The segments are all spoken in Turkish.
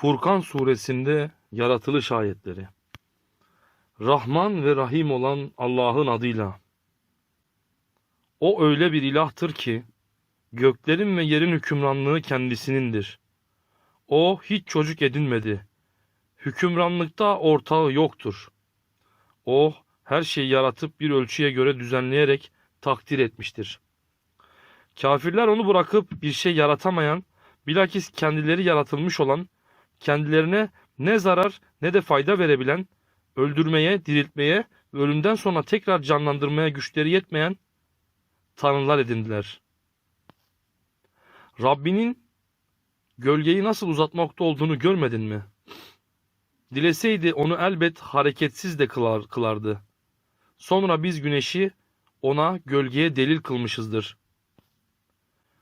Furkan suresinde yaratılış ayetleri. Rahman ve Rahim olan Allah'ın adıyla. O öyle bir ilahtır ki göklerin ve yerin hükümranlığı kendisinindir. O hiç çocuk edinmedi. Hükümranlıkta ortağı yoktur. O her şeyi yaratıp bir ölçüye göre düzenleyerek takdir etmiştir. Kafirler onu bırakıp bir şey yaratamayan, bilakis kendileri yaratılmış olan, kendilerine ne zarar ne de fayda verebilen, öldürmeye, diriltmeye ölümden sonra tekrar canlandırmaya güçleri yetmeyen tanrılar edindiler. Rabbinin gölgeyi nasıl uzatmakta olduğunu görmedin mi? Dileseydi onu elbet hareketsiz de kılar, kılardı. Sonra biz güneşi ona gölgeye delil kılmışızdır.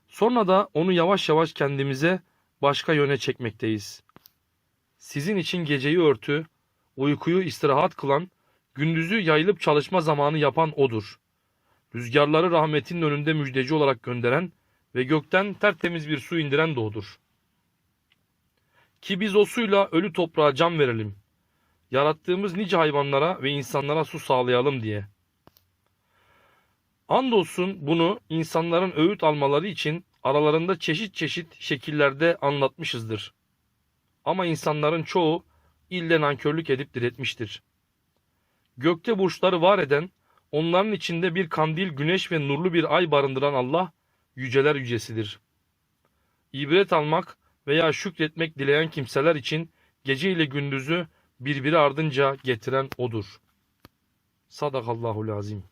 Sonra da onu yavaş yavaş kendimize başka yöne çekmekteyiz. Sizin için geceyi örtü, uykuyu istirahat kılan, gündüzü yayılıp çalışma zamanı yapan O'dur. Rüzgarları rahmetinin önünde müjdeci olarak gönderen ve gökten tertemiz bir su indiren de O'dur. Ki biz o suyla ölü toprağa can verelim. Yarattığımız nice hayvanlara ve insanlara su sağlayalım diye. Andolsun bunu insanların öğüt almaları için aralarında çeşit çeşit şekillerde anlatmışızdır. Ama insanların çoğu ille nankörlük edip diretmiştir. Gökte burçları var eden, onların içinde bir kandil, güneş ve nurlu bir ay barındıran Allah, yüceler yücesidir. İbret almak veya şükretmek dileyen kimseler için gece ile gündüzü birbiri ardınca getiren O'dur. Sadakallahul azim.